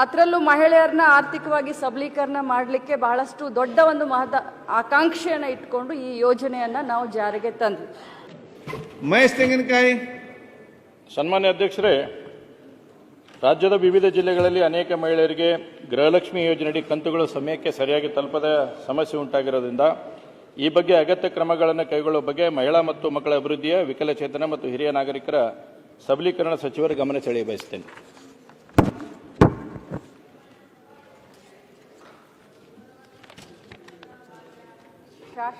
ಅದರಲ್ಲೂ ಮಹಿಳೆಯರನ್ನ ಆರ್ಥಿಕವಾಗಿ ಸಬಲೀಕರಣ ಮಾಡಲಿಕ್ಕೆ ಬಹಳಷ್ಟು ದೊಡ್ಡ ಒಂದು ಮಹದ ಆಕಾಂಕ್ಷೆಯನ್ನು ಇಟ್ಕೊಂಡು ಈ ಯೋಜನೆಯನ್ನು ನಾವು ಜಾರಿಗೆ ತಂದ್ವಿ. ಮಹೇಶ್ ತೆಂಗಿನಕಾಯಿ. ಸನ್ಮಾನ್ಯ ಅಧ್ಯಕ್ಷರೇ ರಾಜ್ಯದ ವಿವಿಧ ಜಿಲ್ಲೆಗಳಲ್ಲಿ ಅನೇಕ ಮಹಿಳೆಯರಿಗೆ ಗೃಹಲಕ್ಷ್ಮಿ ಯೋಜನೆಯಡಿ ಕಂತುಗಳು ಸಮಯಕ್ಕೆ ಸರಿಯಾಗಿ ತಲುಪದ ಸಮಸ್ಯೆ ಉಂಟಾಗಿರೋದ್ರಿಂದ ಈ ಬಗ್ಗೆ ಅಗತ್ಯ ಕ್ರಮಗಳನ್ನು ಕೈಗೊಳ್ಳುವ ಬಗ್ಗೆ ಮಹಿಳಾ ಮತ್ತು ಮಕ್ಕಳ ಅಭಿವೃದ್ಧಿಯ ವಿಕಲಚೇತನ ಮತ್ತು ಹಿರಿಯ ನಾಗರಿಕರ ಸಬಲೀಕರಣ ಸಚಿವರ ಗಮನ ಸೆಳೆಯ ಬಯಸುತ್ತೇನೆ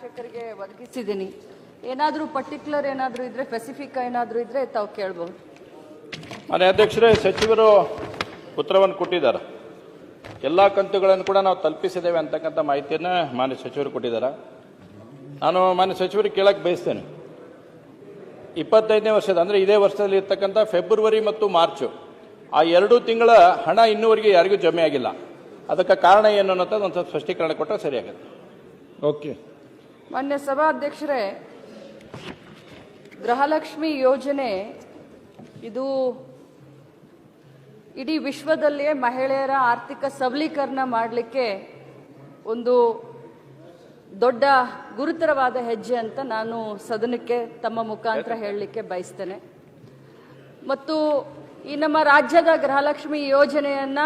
ಶಾಸಕರಿಗೆ ಒದಗಿಸಿದ್ದೀನಿ. ಏನಾದರೂ ಪರ್ಟಿಕ್ಯುಲರ್ ಏನಾದರೂ ಇದ್ರೆ ಸ್ಪೆಸಿಫಿಕ್ ಏನಾದರೂ ಇದ್ರೆ ತಾವು ಕೇಳಬಹುದು ಮಾನ್ಯ ಅಧ್ಯಕ್ಷರೇ ಸಚಿವರು ಉತ್ತರವನ್ನು ಕೊಟ್ಟಿದ್ದಾರೆ. ಎಲ್ಲ ಕಂತುಗಳನ್ನು ಕೂಡ ನಾವು ತಲುಪಿಸಿದ್ದೇವೆ ಅಂತಕ್ಕಂಥ ಮಾಹಿತಿಯನ್ನು ಮಾನ್ಯ ಸಚಿವರು ಕೊಟ್ಟಿದ್ದಾರೆ. ನಾನು ಮಾನ್ಯ ಸಚಿವರಿಗೆ ಕೇಳಕ್ಕೆ ಬಯಸ್ತೇನೆ. ಇಪ್ಪತ್ತೈದನೇ ವರ್ಷದ ಅಂದರೆ ಇದೇ ವರ್ಷದಲ್ಲಿ ಇರ್ತಕ್ಕಂಥ ಫೆಬ್ರವರಿ ಮತ್ತು ಮಾರ್ಚು ಆ ಎರಡು ತಿಂಗಳ ಹಣ ಇನ್ನೂವರೆಗೆ ಯಾರಿಗೂ ಜಮೆ ಆಗಿಲ್ಲ. ಅದಕ್ಕೆ ಕಾರಣ ಏನು ಅನ್ನೋದು ಒಂದು ಸ್ವಲ್ಪ ಸ್ಪಷ್ಟೀಕರಣ ಕೊಟ್ಟರೆ ಸರಿಯಾಗುತ್ತೆ. ಓಕೆ ಮಾನ್ಯ ಸಭಾಧ್ಯಕ್ಷರೇ, ಗೃಹಲಕ್ಷ್ಮಿ ಯೋಜನೆ ಇದು ಇಡೀ ವಿಶ್ವದಲ್ಲಿಯೇ ಮಹಿಳೆಯರ ಆರ್ಥಿಕ ಸಬಲೀಕರಣ ಮಾಡಲಿಕ್ಕೆ ಒಂದು ದೊಡ್ಡ ಗುರುತರವಾದ ಹೆಜ್ಜೆ ಅಂತ ನಾನು ಸದನಕ್ಕೆ ತಮ್ಮ ಮುಖಾಂತರ ಹೇಳಲಿಕ್ಕೆ ಬಯಸ್ತೇನೆ. ಮತ್ತು ಈ ನಮ್ಮ ರಾಜ್ಯದ ಗೃಹಲಕ್ಷ್ಮಿ ಯೋಜನೆಯನ್ನ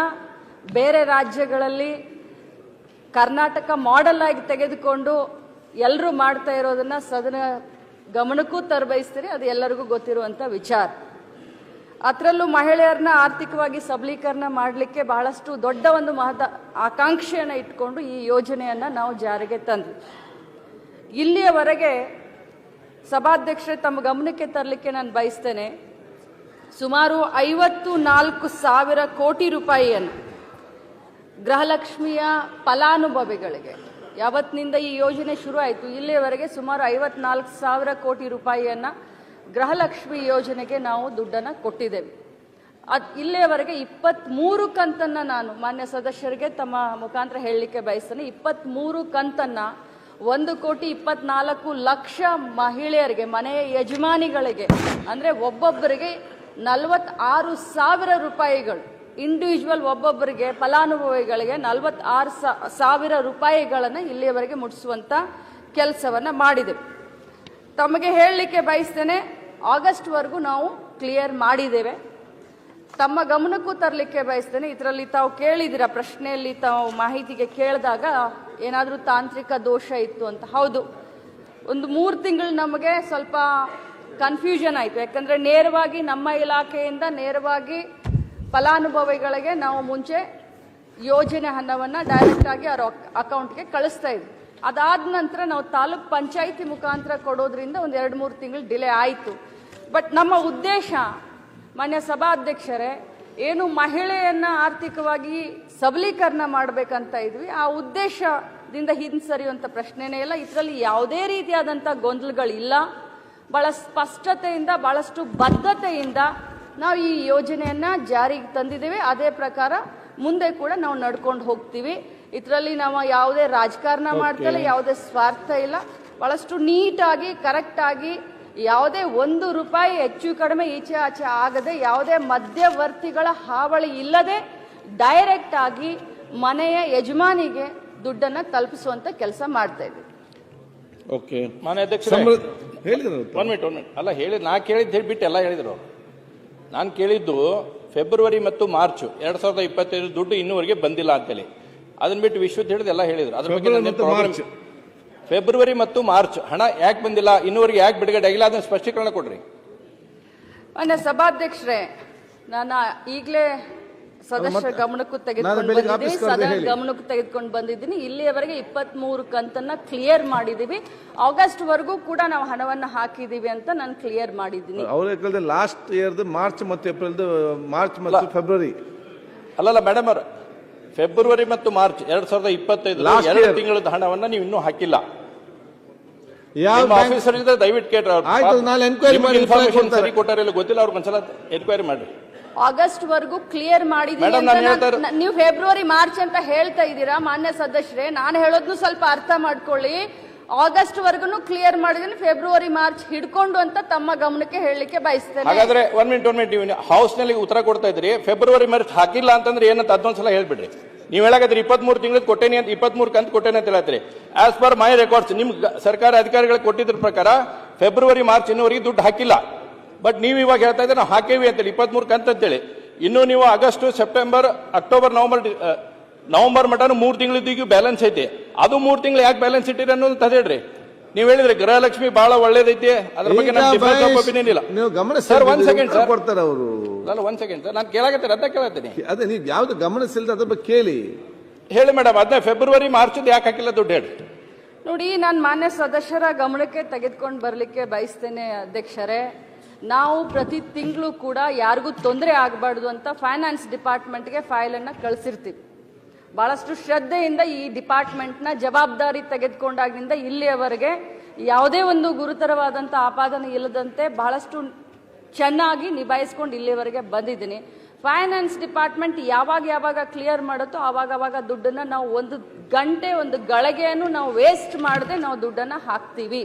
ಬೇರೆ ರಾಜ್ಯಗಳಲ್ಲಿ ಕರ್ನಾಟಕ ಮಾಡೆಲ್ ಆಗಿ ತೆಗೆದುಕೊಂಡು ಎಲ್ಲರೂ ಮಾಡ್ತಾ ಇರೋದನ್ನ ಸದನ ಗಮನಕ್ಕೂ ತರಬಯಸ್ತೀರಿ, ಅದು ಎಲ್ಲರಿಗೂ ಗೊತ್ತಿರುವಂತ ವಿಚಾರ. ಅದರಲ್ಲೂ ಮಹಿಳೆಯರನ್ನ ಆರ್ಥಿಕವಾಗಿ ಸಬಲೀಕರಣ ಮಾಡಲಿಕ್ಕೆ ಬಹಳಷ್ಟು ದೊಡ್ಡ ಒಂದು ಮಹದ ಆಕಾಂಕ್ಷೆಯನ್ನು ಇಟ್ಕೊಂಡು ಈ ಯೋಜನೆಯನ್ನ ನಾವು ಜಾರಿಗೆ ತಂದ್ವಿ. ಇಲ್ಲಿಯವರೆಗೆ ಸಭಾಧ್ಯಕ್ಷರೇ ತಮ್ಮ ಗಮನಕ್ಕೆ ತರಲಿಕ್ಕೆ ನಾನು ಬಯಸ್ತೇನೆ, ಸುಮಾರು ಐವತ್ತು ನಾಲ್ಕು ಸಾವಿರ ಕೋಟಿ ರೂಪಾಯಿಯನ್ನು ಗೃಹಲಕ್ಷ್ಮಿಯ ಫಲಾನುಭವಿಗಳಿಗೆ ಯಾವತ್ತಿನಿಂದ ಈ ಯೋಜನೆ ಶುರು ಆಯಿತು, ಇಲ್ಲಿಯವರೆಗೆ ಸುಮಾರು ಐವತ್ನಾಲ್ಕು ಸಾವಿರ ಕೋಟಿ ರೂಪಾಯಿಯನ್ನು ಗೃಹಲಕ್ಷ್ಮಿ ಯೋಜನೆಗೆ ನಾವು ದುಡ್ಡನ್ನು ಕೊಟ್ಟಿದ್ದೇವೆ. ಅದು ಇಲ್ಲಿಯವರೆಗೆ ಇಪ್ಪತ್ತ್ಮೂರು ಕಂತನ್ನು ನಾನು ಮಾನ್ಯ ಸದಸ್ಯರಿಗೆ ತಮ್ಮ ಮುಖಾಂತರ ಹೇಳಲಿಕ್ಕೆ ಬಯಸ್ತೇನೆ. ಇಪ್ಪತ್ತ್ಮೂರು ಕಂತನ್ನು ಒಂದು ಕೋಟಿ ಇಪ್ಪತ್ನಾಲ್ಕು ಲಕ್ಷ ಮಹಿಳೆಯರಿಗೆ ಮನೆಯ ಯಜಮಾನಿಗಳಿಗೆ, ಅಂದರೆ ಒಬ್ಬೊಬ್ಬರಿಗೆ ನಲವತ್ತಾರು ಸಾವಿರ ರೂಪಾಯಿಗಳು ಇಂಡಿವಿಜುವಲ್ ಒಬ್ಬೊಬ್ಬರಿಗೆ ಫಲಾನುಭವಿಗಳಿಗೆ ನಲವತ್ತಾರು ಸಾವಿರ ರೂಪಾಯಿಗಳನ್ನು ಇಲ್ಲಿಯವರೆಗೆ ಮುಟ್ಟಿಸುವಂಥ ಕೆಲಸವನ್ನು ಮಾಡಿದೆವು. ತಮಗೆ ಹೇಳಲಿಕ್ಕೆ ಬಯಸ್ತೇನೆ, ಆಗಸ್ಟ್ವರೆಗೂ ನಾವು ಕ್ಲಿಯರ್ ಮಾಡಿದ್ದೇವೆ. ತಮ್ಮ ಗಮನಕ್ಕೂ ತರಲಿಕ್ಕೆ ಬಯಸ್ತೇನೆ, ಇದರಲ್ಲಿ ತಾವು ಕೇಳಿದಿರ ಪ್ರಶ್ನೆಯಲ್ಲಿ ತಾವು ಮಾಹಿತಿಗೆ ಕೇಳಿದಾಗ ಏನಾದರೂ ತಾಂತ್ರಿಕ ದೋಷ ಇತ್ತು ಅಂತ. ಹೌದು, ಒಂದು ಮೂರು ತಿಂಗಳು ನಮಗೆ ಸ್ವಲ್ಪ ಕನ್ಫ್ಯೂಷನ್ ಆಯಿತು. ಯಾಕಂದರೆ ನೇರವಾಗಿ ನಮ್ಮ ಇಲಾಖೆಯಿಂದ ನೇರವಾಗಿ ಫಲಾನುಭವಿಗಳಿಗೆ ನಾವು ಮುಂಚೆ ಯೋಜನೆ ಹಣವನ್ನು ಡೈರೆಕ್ಟ್ ಆಗಿ ಅವ್ರ ಅಕೌಂಟ್ಗೆ ಕಳಿಸ್ತಾ ಇದ್ವಿ. ಅದಾದ ನಂತರ ನಾವು ತಾಲೂಕ್ ಪಂಚಾಯಿತಿ ಮುಖಾಂತರ ಕೊಡೋದ್ರಿಂದ ಒಂದು ಎರಡು ಮೂರು ತಿಂಗಳು ಡಿಲೇ ಆಯಿತು. ಬಟ್ ನಮ್ಮ ಉದ್ದೇಶ, ಮಾನ್ಯ ಸಭಾಧ್ಯಕ್ಷರೇ, ಏನು ಮಹಿಳೆಯನ್ನು ಆರ್ಥಿಕವಾಗಿ ಸಬಲೀಕರಣ ಮಾಡಬೇಕಂತ ಇದ್ವಿ. ಆ ಉದ್ದೇಶದಿಂದ ಹಿಂಸರಿಯುವಂಥ ಪ್ರಶ್ನೆನೇ ಇಲ್ಲ. ಇದರಲ್ಲಿ ಯಾವುದೇ ರೀತಿಯಾದಂಥ ಗೊಂದಲಗಳಿಲ್ಲ. ಬಹಳ ಸ್ಪಷ್ಟತೆಯಿಂದ, ಬಹಳಷ್ಟು ಬದ್ಧತೆಯಿಂದ ನಾವು ಈ ಯೋಜನೆಯನ್ನು ಜಾರಿಗೆ ತಂದಿದ್ದೇವೆ. ಅದೇ ಪ್ರಕಾರ ಮುಂದೆ ಕೂಡ ನಾವು ನಡ್ಕೊಂಡು ಹೋಗ್ತೀವಿ. ಇದರಲ್ಲಿ ನಾವು ಯಾವುದೇ ರಾಜಕಾರಣ ಮಾಡ್ತಲ್ಲ ಯಾವುದೇ ಸ್ವಾರ್ಥ ಇಲ್ಲ. ಬಹಳಷ್ಟು ನೀಟಾಗಿ ಕರೆಕ್ಟಾಗಿ ಯಾವುದೇ ಒಂದು ರೂಪಾಯಿ ಹೆಚ್ಚು ಕಡಿಮೆ ಈಚೆ ಆಚೆ ಆಗದೆ ಯಾವುದೇ ಮಧ್ಯವರ್ತಿಗಳ ಹಾವಳಿ ಇಲ್ಲದೆ ಡೈರೆಕ್ಟ್ ಆಗಿ ಮನೆಯ ಯಜಮಾನಿಗೆ ದುಡ್ಡನ್ನು ತಲುಪಿಸುವಂತ ಕೆಲಸ ಮಾಡ್ತಾ ಇದ್ದೀವಿ. ಓಕೆ ಮಾನ್ಯ ಅಧ್ಯಕ್ಷರೇ ಹೇಳಿದ್ರು ಒನ್ ಮಿನಿಟ್ ಒನ್ ಮಿನಿಟ್ ಅಲ್ಲ ಹೇಳಿ ನಾ ಕೇಳಿದ್ದು ಹೇಳಿಬಿಟ್ಟು ಎಲ್ಲ ಹೇಳಿದ್ರು ನಾನು ಕೇಳಿದ್ದು ಫೆಬ್ರವರಿ ಮತ್ತು ಮಾರ್ಚ್ ಎರಡ್ ಸಾವಿರದ ಇಪ್ಪತ್ತೈದು ದುಡ್ಡು ಇನ್ನೂವರೆಗೆ ಬಂದಿಲ್ಲ ಅಂತೇಳಿ. ಅದನ್ನ ಬಿಟ್ಟು ವಿಶ್ವತ್ ಹೇಳಿದ ಎಲ್ಲ ಹೇಳಿದ್ರು. ಅದ್ರ ಬಗ್ಗೆ ಫೆಬ್ರವರಿ ಮತ್ತು ಮಾರ್ಚ್. ಫೆಬ್ರವರಿ ಮತ್ತು ಮಾರ್ಚ್. ಹಣ ಯಾಕೆ ಬಂದಿಲ್ಲ ಇನ್ನೂವರೆಗೆ ಯಾಕೆ ಬಿಡುಗಡೆ ಆಗಿಲ್ಲ ಅದನ್ನ ಸ್ಪಷ್ಟೀಕರಣ ಕೊಡ್ರಿ. ಮಾನ್ಯ ಸಭಾಧ್ಯಕ್ಷರೇ ನಾನು ಈಗಲೇ ಸದಸ್ಯರ ಗಮನಕ್ಕೂ ತೆಗೆದುಕೊಂಡು ಬಂದಿದ್ದೀನಿ ಸದನ ಗಮನಕ್ಕೂ ತೆಗೆದುಕೊಂಡು ಬಂದಿದ್ದೀನಿ. ಇಲ್ಲಿಯವರೆಗೆ ಇಪ್ಪತ್ತ್ ಮೂರು ಕಂತನ್ನ ಕ್ಲಿಯರ್ ಮಾಡಿದೀವಿ. ಆಗಸ್ಟ್ ವರೆಗೂ ಕೂಡ ನಾವು ಹಣವನ್ನು ಹಾಕಿದೀವಿ ಅಂತ ನಾನು ಕ್ಲಿಯರ್ ಮಾಡಿದ್ದೀನಿ. ಅವ್ರ ಲಾಸ್ಟ್ ಇಯರ್ ಮಾರ್ಚ್ ಮತ್ತು ಏಪ್ರಿಲ್ ಮಾರ್ಚ್ ಮತ್ತು ಫೆಬ್ರವರಿ ಅಲ್ಲಲ್ಲ ಮೇಡಮ್ ಅವರ ಫೆಬ್ರವರಿ ಮತ್ತು ಮಾರ್ಚ್ ಎರಡ್ ಸಾವಿರದ ಇಪ್ಪತ್ತೈದು ಎರಡು. ತಿಂಗಳದ ಹಣವನ್ನ ನೀವು ಇನ್ನೂ ಹಾಕಿಲ್ಲ. ಯಾವ ಆಫೀಸರ್ ಇದ್ರೆ ದಯವಿಟ್ಟು ಕೇಳ್ರಿ ಅವ್ರು. ಇನ್ಫಾರ್ಮೇಶನ್. ಸರಿ ಕೊಟ್ಟಾರ ಇಲ್ಲ ಗೊತ್ತಿಲ್ಲ ಅವ್ರಿಗೆ ಒಂದ್ಸಲ ಎನ್ಕ್ವೈರಿ ಮಾಡ್ರಿ. ಆಗಸ್ಟ್ ವರೆಗೂ ಕ್ಲಿಯರ್ ಮಾಡಿದೀವಿ ನೀವು ಫೆಬ್ರವರಿ ಮಾರ್ಚ್ ಅಂತ ಹೇಳ್ತಾ ಇದ್ದೀರಾ ಮಾನ್ಯ ಸದಸ್ಯರೇ? ನಾನು ಹೇಳೋದ್ನು ಸ್ವಲ್ಪ ಅರ್ಥ ಮಾಡ್ಕೊಳ್ಳಿ. ಆಗಸ್ಟ್ ವರ್ಗುನು ಕ್ಲಿಯರ್ ಮಾಡಿದೀನಿ ಫೆಬ್ರವರಿ ಮಾರ್ಚ್ ಹಿಡ್ಕೊಂಡು ಅಂತ ತಮ್ಮ ಗಮನಕ್ಕೆ ಹೇಳಲಿಕ್ಕೆ ಬಯಸ್ತೇನೆ. ಹಾಗಾದ್ರೆ ಒನ್ ಮಿನಿಟ್ ಒನ್ ಮಿನಿಟ್ ಹೌಸ್ನಲ್ಲಿ ಉತ್ತರ ಕೊಡ್ತಾ ಇದ್ರಿ ಫೆಬ್ರವರಿ ಮಾರ್ಚ್ ಹಾಕಿಲ್ಲ ಅಂತಂದ್ರೆ ಏನಂತ ಅದೊಂದ್ಸಲ ಹೇಳ್ಬಿಡ್ರಿ. ನೀವು ಇಪ್ಪತ್ ಮೂರು ತಿಂಗಳ ಕೊಟ್ಟೇನಿ ಅಂತ ಇಪ್ಪತ್ಮೂರು ಕಂತ ಕೊಟ್ಟೇನೆ ಅಂತ ಹೇಳತ್ರಿ ಆಸ್ ಪರ್ ಮೈ ರೆಕಾರ್ಡ್ಸ್ ನಿಮ್ ಸರ್ಕಾರ ಅಧಿಕಾರಿಗಳಿಗೆ ಕೊಟ್ಟಿದ್ರ ಪ್ರಕಾರ ಫೆಬ್ರವರಿ ಮಾರ್ಚ್ ಇನ್ನುವರೆಗೆ ದುಡ್ಡು ಹಾಕಿಲ್ಲ. ಬಟ್ ನೀವು ಇವಾಗ ಹೇಳ್ತಾ ಇದ್ರೆ ನಾವು ಹಾಕೇವಿ ಅಂತೇಳಿ ಇಪ್ಪತ್ಮೂರು ಅಂತ ಅಂತೇಳಿ. ಇನ್ನು ನೀವು August September October November November mutton ಮೂರು ತಿಂಗಳಿದ್ದೀಗ ಬ್ಯಾಲೆನ್ಸ್ ಐತಿ. ಅದು ಮೂರು ತಿಂಗಳು ಯಾಕೆ ಬ್ಯಾಲೆನ್ಸ್ ಇಟ್ಟಿರಿ ಅನ್ನೋದು ತದೇಳ್ರಿ. ನೀವು ಹೇಳಿದ್ರೆ ಗೃಹಲಕ್ಷ್ಮಿ ಬಹಳ ಒಳ್ಳೇದೈತಿ ಅದ್ರ ಬಗ್ಗೆ ನೀವು ಗಮನ ಸರ್ ಒಂದ್ ಸೆಕೆಂಡ್ ಸರ್ ಕೊಡ್ತಾರೆ ಅವರು. ಅಲ್ಲ ಒಂದ್ ಸೆಕೆಂಡ್ ಸರ್ ನಾನು ಕೇಳಾಗತ್ತೆ ಅದ ಕೇಳತ್ತೀನಿ ಅದೇ ನೀವು ಯಾವ್ದು ಗಮನಿಸಿಲ್ದ ಅದ್ರ ಬಗ್ಗೆ ಕೇಳಿ. ಹೇಳಿ ಮೇಡಮ್ ಅದನ್ನ ಫೆಬ್ರವರಿ ಮಾರ್ಚ್ ಯಾಕೆ ಹಾಕಿಲ್ಲ ದುಡ್ಡು ಹೇಳಿ. ನೋಡಿ ನಾನು ಮಾನ್ಯ ಸದಸ್ಯರ ಗಮನಕ್ಕೆ ತೆಗೆದುಕೊಂಡು ಬರಲಿಕ್ಕೆ ಬಯಸ್ತೇನೆ ಅಧ್ಯಕ್ಷರೇ. ನಾವು ಪ್ರತಿ ತಿಂಗಳು ಕೂಡ ಯಾರಿಗೂ ತೊಂದರೆ ಆಗಬಾರ್ದು ಅಂತ ಫೈನಾನ್ಸ್ ಡಿಪಾರ್ಟ್ಮೆಂಟ್ಗೆ ಫೈಲನ್ನು ಕಳಿಸಿರ್ತೀವಿ. ಭಾಳಷ್ಟು ಶ್ರದ್ಧೆಯಿಂದ ಈ ಡಿಪಾರ್ಟ್ಮೆಂಟ್ನ ಜವಾಬ್ದಾರಿ ತೆಗೆದುಕೊಂಡಾಗಿನಿಂದ ಇಲ್ಲಿಯವರೆಗೆ ಯಾವುದೇ ಒಂದು ಗುರುತರವಾದಂಥ ಆಪಾದನೆ ಇಲ್ಲದಂತೆ ಬಹಳಷ್ಟು ಚೆನ್ನಾಗಿ ನಿಭಾಯಿಸ್ಕೊಂಡು ಇಲ್ಲಿಯವರೆಗೆ ಬಂದಿದ್ದೀನಿ. ಫೈನಾನ್ಸ್ ಡಿಪಾರ್ಟ್ಮೆಂಟ್ ಯಾವಾಗ ಯಾವಾಗ ಕ್ಲಿಯರ್ ಮಾಡುತ್ತೋ ಆವಾಗ ಆವಾಗ ದುಡ್ಡನ್ನು ನಾವು ಒಂದು ಗಂಟೆ, ಒಂದು ಗಳಿಗೆಯನ್ನು ನಾವು ವೇಸ್ಟ್ ಮಾಡದೆ ನಾವು ದುಡ್ಡನ್ನು ಹಾಕ್ತೀವಿ.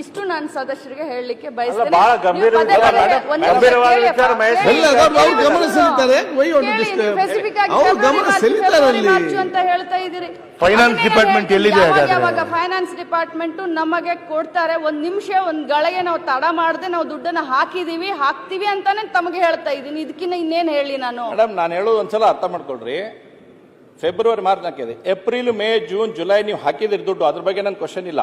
ಇಷ್ಟು ನಾನು ಸದಸ್ಯರಿಗೆ ಹೇಳಲಿಕ್ಕೆ ಬಯಸ್ತೇನೆ ಬಹಳ ನೀವು ಗಂಭೀರ ಪದೇ ವಿಚಾರ ಪದೇ ಮೇಡಮ್. ಒಂದು ಗಂಭೀರವಾದ ಕೇಳಿ ವಿಚಾರ ಅಪ್ಪ, ಮಹೇಶ್. ಕೇಳಿ, ಇಲ್ಲ, ಅದು ಅವ್ರು ಗಮನ ಒಂದು ಸೆಳೀತಾರೆ. Why you want to ಕೇಳಿ, disturb? ನೀವು specific ಆಗಿ ಅವ್ರು ಗಮನ ಮಾರ್ಚ್, ಸೆಳೀತಾರೆ ಫೆಬ್ರವರಿ ಅಲ್ಲಿ. ಮಾರ್ಚ್ ಅಂತ ಹೇಳ್ತಾ ಇದ್ದೀರಿ Finance ಅದನ್ನೇ department ಹೇಳ್ತೀನಿ, ಎಲ್ಲಿದೆ ಯಾವಾಗ ಹಾಗಾದ್ರೆ? ಯಾವಾಗ ಫೈನಾನ್ಸ್ ಡಿಪಾರ್ಟ್ಮೆಂಟ್ ನಮಗೆ ಕೊಡ್ತಾರೆ ಒಂದ್ ನಿಮಿಷ ಒಂದ್ ಗಳಿಗೆ ನಾವು ತಡ ಮಾಡದೆ ನಾವು ದುಡ್ಡನ್ನ ಹಾಕಿದೀವಿ ಹಾಕ್ತಿವಿ ಅಂತಾನೆ ತಮಗೆ ಹೇಳ್ತಾ ಇದ್ದೀನಿ ಇದಕ್ಕಿಂತ ಇನ್ನೇನ್ ಹೇಳಿ ನಾನು ಮೇಡಮ್ ನಾನು ಹೇಳೋದು ಒಂದ್ಸಲ ಅರ್ಥ ಮಾಡ್ಕೊಳ್ರಿ ಫೆಬ್ರವರಿ ಮಾರ್ಚ್ ಹಾಕಿದೆ ಏಪ್ರಿಲ್ ಮೇ ಜೂನ್ ಜುಲೈ ನೀವು ಹಾಕಿದಿರಿ ದುಡ್ಡು ಅದ್ರ ಬಗ್ಗೆ ನನ್ನ ಕ್ವಶನ್ ಇಲ್ಲ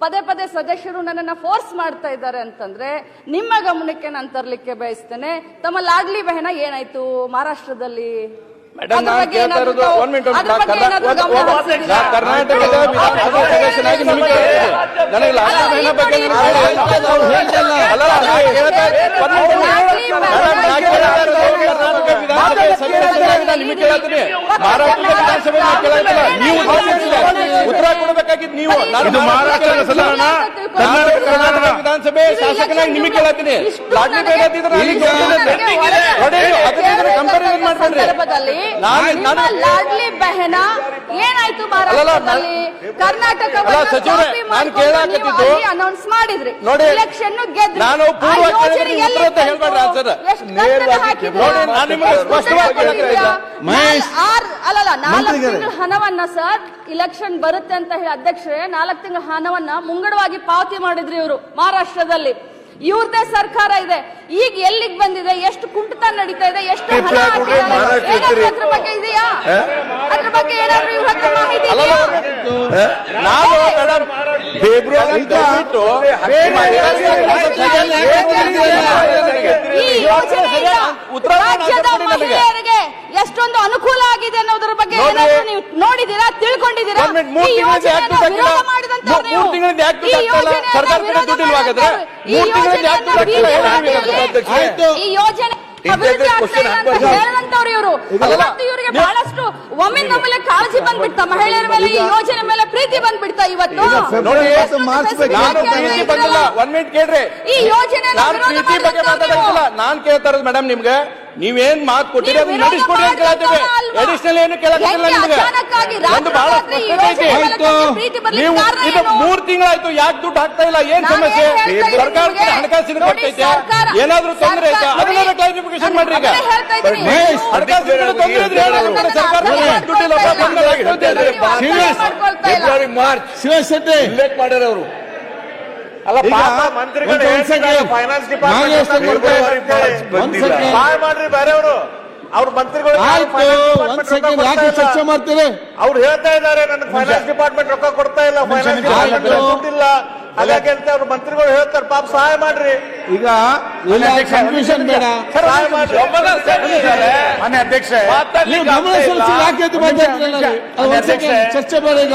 ಪದೇ ಪದೇ ಸದಸ್ಯರು ನನ್ನನ್ನು ಫೋರ್ಸ್ ಮಾಡ್ತಾ ಇದ್ದಾರೆ ಅಂತಂದ್ರೆ ನಿಮ್ಮ ಗಮನಕ್ಕೆ ನಾನು ತರಲಿಕ್ಕೆ ಬಯಸ್ತೇನೆ. ತಮ್ಮ ಲಾಡ್ಲಿ ಬಹನ ಏನಾಯ್ತು ಮಹಾರಾಷ್ಟ್ರದಲ್ಲಿ? ಮಹಾರಾಷ್ಟ್ರ ವಿಧಾನಸಭಾ ನೀವು ನೀವು ಇದು ಮಹಾರಾಷ್ಟ್ರದ ಸದನ ಕರ್ನಾಟಕ ಕರ್ನಾಟಕ ವಿಧಾನಸಭೆ ಶಾಸಕನಾಗಿ ನಿಮಗೆ ಕೇಳತ್ತೀನಿ ಲಾಡ್ಲಿ ನಾನು- ಬೆಹನ ಏನಾಯ್ತು ಮಹಾರಾಷ್ಟ್ರದಲ್ಲಿ? ಕರ್ನಾಟಕ ನಾನು ಕೇಳಾಕತ್ತಿದ್ದು- ಅನೌನ್ಸ್ ಮಾಡಿದ್ರಿ. ನೋಡಿ, ಇಲೆಕ್ಷನ್ ಗೆದ್ರಿ. ನಾನು ಪೂರ್ವ ಕೇಳಿದ್ರೆ ಉತ್ತರ ಅಂತ ಹೇಳ್ಬೇಡ್ರಿ answer. ನೋಡಿ, ನಾನು ನಿಮಗೆ ಸ್ಪಷ್ಟವಾಗಿ ಕೇಳಕ್ಕೆ ಇಲ್ಲ. ಮಹೇಶ್. ಅಲ್ಲಲ್ಲ ನಾಲ್ಕು ತಿಂಗಳ ಹಣವನ್ನ ಸರ್ ಇಲೆಕ್ಷನ್ ಬರುತ್ತೆ ಅಂತ ಹೇಳಿ ಅಧ್ಯಕ್ಷರೇ ನಾಲ್ಕು ತಿಂಗಳ ಹಣವನ್ನ ಮುಂಗಡವಾಗಿ ಪಾವತಿ ಮಾಡಿದ್ರಿ ಇವರು ಮಹಾರಾಷ್ಟ್ರದಲ್ಲಿ. ಇವ್ರದೇ ಸರ್ಕಾರ ಇದೆ. ಈಗ ಎಲ್ಲಿಗ್ ಬಂದಿದೆ? ಎಷ್ಟು ಕುಂಟತ ನಡೀತಾ ಇದೆ? ಎಷ್ಟು ಹಣ ಹಾಕಿದ್ದಾರೆ? ಅದ್ರ ಬಗ್ಗೆ ಇದೆಯಾ? ಅದ್ರ ಬಗ್ಗೆ ಏನಾದ್ರು ಇವ್ರ ಹತ್ರ ಮಾಹಿತಿ ಇದೆಯಾ? ಫೆಬ್ರವರಿ. ಮಹಿಳೆಯರಿಗೆ ಎಷ್ಟೊಂದು ಅನುಕೂಲ ಆಗಿದೆ ಅನ್ನೋದ್ರ ಬಗ್ಗೆ ನೀವು ನೋಡಿದೀರಾ ತಿಳ್ಕೊಂಡಿದ್ದೀರಾ ಮೂರು ಮೂರ್ ಈ ತಿಂಗಳಿಂದ ಯಾಕೆ ಸರ್ಕಾರ ಮೂರ್ ತಿಂಗಳಿಂದ ಯಾಕೆ ಯೋಜನೆ ಅಭಿವೃದ್ಧಿ ಆಗ್ತಾ ಇಲ್ಲ ಅಂತ ಇವತ್ತು ಇವರಿಗೆ ಬಹಳಷ್ಟು ಒಮ್ಮಿಂದ ಮೇಲೆ ಕಾಳಜಿ ಬಂದ್ಬಿಡ್ತಾ ಮಹಿಳೆಯರ ಮೇಲೆ ಈ ಯೋಜನೆ ಮೇಲೆ ಪ್ರೀತಿ ಬಂದ್ಬಿಡ್ತಾ ಇವತ್ತು. ಈ ಯೋಜನೆ ನಾನು ಪ್ರೀತಿ ಬಗ್ಗೆ ಮಾತಾಡಕ್ಕಿಲ್ಲ ನಾನ್ ಕೇಳ್ತಾ ಇರೋದು ಮೇಡಮ್ ನಿಮ್ಗೆ. ನೀವೇನ್ ಮಾತು ಕೊಟ್ಟಿರಿ? ಅದನ್ನ ನಡೆಸ್ಕೊಡಿ ಅಂತ ಕೇಳ್ತೀವಿ ಅಡಿಷನಲ್ ಏನು ಕೇಳಕ್ಕಿಲ್ಲ ನಿಮಗೆ? ಒಂದು ಬಹಳ ಸ್ಪಷ್ಟತೆ ಐತೆ ನೀವು ಇದು ಮೂರ್ ತಿಂಗಳಾಯ್ತು ಯಾಕೆ ದುಡ್ಡು ಹಾಕ್ತಾ ಇಲ್ಲ? ಏನ್ ಸಮಸ್ಯೆ? ಸರ್ಕಾರಕ್ಕೆ? ಹಣಕಾಸಿನ ಕೊಟ್ಟೈತೆ ಏನಾದ್ರೂ ತೊಂದರೆ ಐತಾ ಅದನ್ನ ಕ್ಲಾರಿಫಿಕೇಶನ್ ಮಾಡ್ರಿ ಈಗ. ಹಣಕಾಸಿನ ತೊಂದರೆ ಇದ್ರೆ ಏನಾದ್ರು ಮಾಡಿ ಸರ್ಕಾರ ದುಡ್ಡಿಲ್ಲ ಫೆಬ್ರವರಿ ಮಾರ್ಚ್ ಶಿವಶೆಟ್ಟಿ. ಉಲ್ಲೇಖ ಮಾಡ್ಯಾರ ಅವರು. ಬೇರೆಯವರು. ಅವ್ರ ಮಂತ್ರಿಗಳು ಚರ್ಚೆ ಮಾಡ್ತೀರಿ? ಅವ್ರು ಹೇಳ್ತಾ ಇದ್ದಾರೆ ನನಗೆ ಫೈನಾನ್ಸ್ ಡಿಪಾರ್ಟ್ಮೆಂಟ್ ರೊಕ್ಕ ಕೊಡ್ತಾ ಇಲ್ಲ ಫೈನಾನ್ಸ್ ಡಿಪಾರ್ಟ್ಮೆಂಟ್. ದುಡ್ಡಿಲ್ಲ. ಹಾಗಾಗಿ ಅಂತ ಅವ್ರ ಮಂತ್ರಿಗಳು ಹೇಳ್ತಾರೆ ಪಾಪ ಸಹಾಯ ಮಾಡ್ರಿ. ಈಗ ಇಲ್ಲ ಕನ್ಫ್ಯೂಷನ್ ಬೇಡ. ಸಹಾಯ ಮಾಡ್ರಿ. ಅಧ್ಯಕ್ಷ ಯಾಕೆ ಚರ್ಚೆ ಬೇಡ ಈಗ.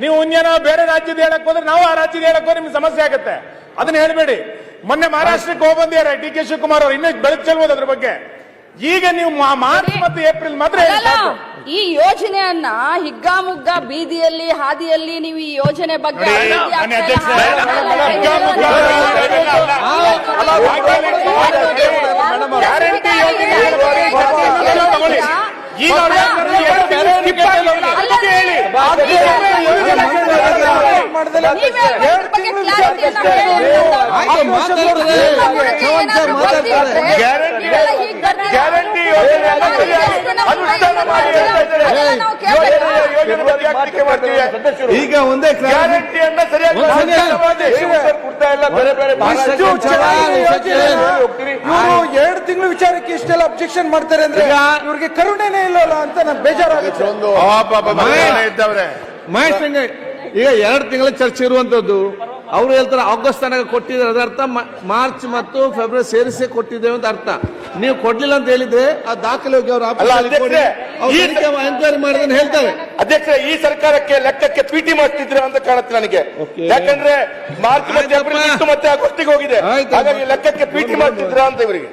ನೀವು ಇನ್ನೇನೋ ಬೇರೆ ರಾಜ್ಯದ ಹೇಳಕ್ ಹೋದ್ರೆ ನಾವು ಆ ರಾಜ್ಯದ ಹೇಳಕ್ ಹೋದ್ರೆ ನಿಮ್ಗೆ ಸಮಸ್ಯೆ ಆಗುತ್ತೆ ಅದನ್ನ ಹೇಳ್ಬೇಡಿ ಮೊನ್ನೆ ಮಹಾರಾಷ್ಟ್ರಕ್ಕೆ ಹೋಗ್ಬಂದಿದ್ದಾರೆ ಡಿ ಕೆ ಶಿವಕುಮಾರ್ ಅವರು ಇನ್ನೂ ಬೆಳಕು ಚೆಲ್ಬೋದು ಅದ್ರ ಬಗ್ಗೆ ಈಗ ನೀವು ಮಾ- ಮಾರ್ಚ್ ಮತ್ತು ಏಪ್ರಿಲ್ ಮಾತ್ರ ಈ ಯೋಜನೆಯನ್ನ ಹಿಗ್ಗಾಮುಗ್ಗ ಬೀದಿಯಲ್ಲಿ ಹಾದಿಯಲ್ಲಿ ನೀವು ಈ ಯೋಜನೆ ಬಗ್ಗೆ ಗ್ಯಾರಂಟಿ ಯೋಜನೆ ಅದನ್ನ ಗ್ಯಾರಂಟಿ ಯೋಜನೆ? ಈಗ ಒಂದೇ ಕ್ಲಾರಿಟಿ ಗ್ಯಾರಂಟಿಯನ್ನ ಸರಿಯಾಗಿ ಕೊಡ್ತಾ ಇಲ್ಲ. ಬೇರೆ ಬೇರೆ ಎರಡು ತಿಂಗಳು ವಿಚಾರಕ್ಕೆ ಇಷ್ಟೆಲ್ಲ ಅಬ್ಜೆಕ್ಷನ್ ಮಾಡ್ತಾರೆ ಅಂದ್ರೆ ಈಗ- ಇವ್ರಿಗೆ ಕರುಣೆನೇ ಇಲ್ಲಲ್ಲ ಅಂತ ನಂಗೆ ಬೇಜಾರಾಗುತ್ತೆ. ಇದ್ದವ್ರೆ. ಮಹೇಶ್ ಹೆಂಗೆ ಈಗ ಎರಡು ತಿಂಗಳ ಚರ್ಚೆ ಇರುವಂತದ್ದು. ಅವ್ರು ಹೇಳ್ತಾರೆ ಆಗಸ್ಟ್ ತನಕ ಕೊಟ್ಟಿದ್ದಾರೆ. ಅದರ್ಥ ಮಾರ್ಚ್ ಮತ್ತು ಫೆಬ್ರವರಿ ಸೇರಿಸಿ ಕೊಟ್ಟಿದ್ದೇವೆ ಅಂತ ಅರ್ಥ. ನೀವು ಕೊಡ್ಲಿಲ್ಲ ಅಂತ ಹೇಳಿದ್ರೆ ಆ ದಾಖಲೆ ಹೋಗಿ ಅವರು ಎಂಕ್ವೈರಿ ಮಾಡಿದ್ರೆ ಹೇಳ್ತಾರೆ. ಅಧ್ಯಕ್ಷ ಈ ಸರ್ಕಾರಕ್ಕೆ ಲೆಕ್ಕಕ್ಕೆ ಟ್ವೀಟಿ ಮಾಡ್ತಿದ್ರ ಅಂತ ಕಾಣುತ್ತೆ ನನಗೆ. ಯಾಕಂದ್ರೆ ಮಾರ್ಚ್ ಮತ್ತೆ ಮತ್ತೆ ಆಗಸ್ಟಿಗೆ ಹೋಗಿದೆ. ಹಾಗಾಗಿ ಲೆಕ್ಕಕ್ಕೆ ಟ್ವೀಟಿ ಮಾಡ್ತಿದ್ರ ಅಂತ ಇವರಿಗೆ.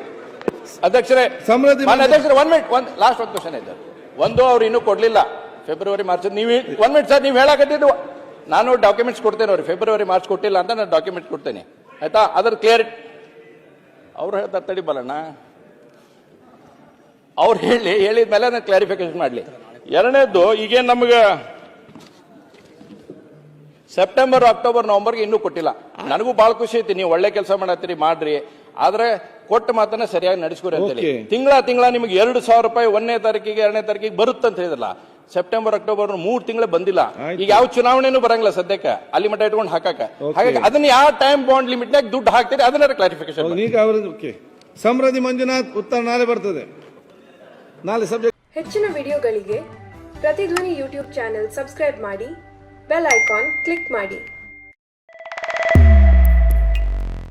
ಅಧ್ಯಕ್ಷರೇ ಸಮೃದ್ಧಿ ಅಧ್ಯಕ್ಷರ ಅಧ್ಯಕ್ಷರೇ ಒನ್ ಮಿನಿಟ್ ಒಂದ್ ಲಾಸ್ಟ್ ಒಂದು ಕ್ವಶನ್ ಇದೆ. ಒಂದು ಅವ್ರು ಇನ್ನೂ ಕೊಡ್ಲಿಲ್ಲ. ಫೆಬ್ರವರಿ ಮಾರ್ಚ್ ನೀವು ಒನ್ ಮಿನಿಟ್ ಸರ್ ನೀವು ಹೇಳಕತ್ತಿದ್ದು ನಾನು ಡಾಕ್ಯುಮೆಂಟ್ಸ್ ಕೊಡ್ತೇನೆ ಅವ್ರಿಗೆ. ಫೆಬ್ರವರಿ ಮಾರ್ಚ್ ಕೊಟ್ಟಿಲ್ಲ ಅಂತ ನಾನು ಡಾಕ್ಯುಮೆಂಟ್ಸ್ ಕೊಡ್ತೇನೆ. ಆಯ್ತಾ? ಅದ್ರ ಕ್ಲಿಯರ್ ಅವ್ರು ಹೇಳ್ತಾರೆ ತಡಿ ಬಲಣ್ಣ. ಅವ್ರು ಹೇಳಿ ಹೇಳಿದ ಮೇಲೆ ನಾನು ಕ್ಲಾರಿಫಿಕೇಶನ್ ಮಾಡಲಿ. ಎರಡನೇದು ಈಗೇನು ನಮಗೆ ಸೆಪ್ಟೆಂಬರ್ ಅಕ್ಟೋಬರ್ ನವಂಬರ್ಗೆ ಇನ್ನೂ ಕೊಟ್ಟಿಲ್ಲ. ನನಗೂ ಭಾಳ ಖುಷಿ ಐತಿ ನೀವು ಒಳ್ಳೆ ಕೆಲಸ ಮಾಡತ್ತೀರಿ ಮಾಡ್ರಿ. ಆದ್ರೆ ಕೊಟ್ಟ ಮಾತನ್ನ ಸರಿಯಾಗಿ ನಡೆಸ್ಕೊರಿ ಅಂತೇಳಿ. ಹೇಳಿ ತಿಂಗಳ ತಿಂಗಳ ನಿಮಗೆ ಎರಡು ಸಾವಿರ ರೂಪಾಯಿ ಒಂದನೇ ತಾರೀಕಿಗೆ ಎರಡನೇ ತಾರೀಕಿಗೆ ಬರುತ್ತೆ ಅಂತ ಹೇಳಿದ್ರಲ್ಲ ಸೆಪ್ಟೆಂಬರ್ ಅಕ್ಟೋಬರ್ ಮೂರು ತಿಂಗಳು ಬಂದಿಲ್ಲ. ಈಗ ಯಾವ ಚುನಾವಣೆನೂ ಬರಂಗಿಲ್ಲ ಸದ್ಯಕ್ಕೆ. ಅಲ್ಲಿ ಮಟ್ಟ ಇಟ್ಕೊಂಡು ಹಾಕಕ್ಕೆ. ಹಾಗಾಗಿ ಅದನ್ನ ಯಾವ ಟೈಮ್ ಬಾಂಡ್ ಲಿಮಿಟ್ ನಾಗ ದುಡ್ಡು ಹಾಕ್ತೀರಿ? ಅದನ್ನ ಕ್ಲಾರಿಫಿಕೇಶನ್ ಈಗ ಅವರು ಓಕೆ. ಸಮೃದ್ಧಿ ಮಂಜುನಾಥ್ ಉತ್ತರ ನಾಳೆ ಬರ್ತದೆ. ನಾಳೆ ಸಬ್ಜೆಕ್ಟ್ ಹೆಚ್ಚಿನ ವಿಡಿಯೋಗಳಿಗೆ ಪ್ರತಿಧ್ವನಿ ಯೂಟ್ಯೂಬ್ ಚಾನೆಲ್ ಸಬ್ಸ್ಕ್ರೈಬ್ ಮಾಡಿ ಬೆಲ್ ಐಕಾನ್ ಕ್ಲಿಕ್ ಮಾಡಿ.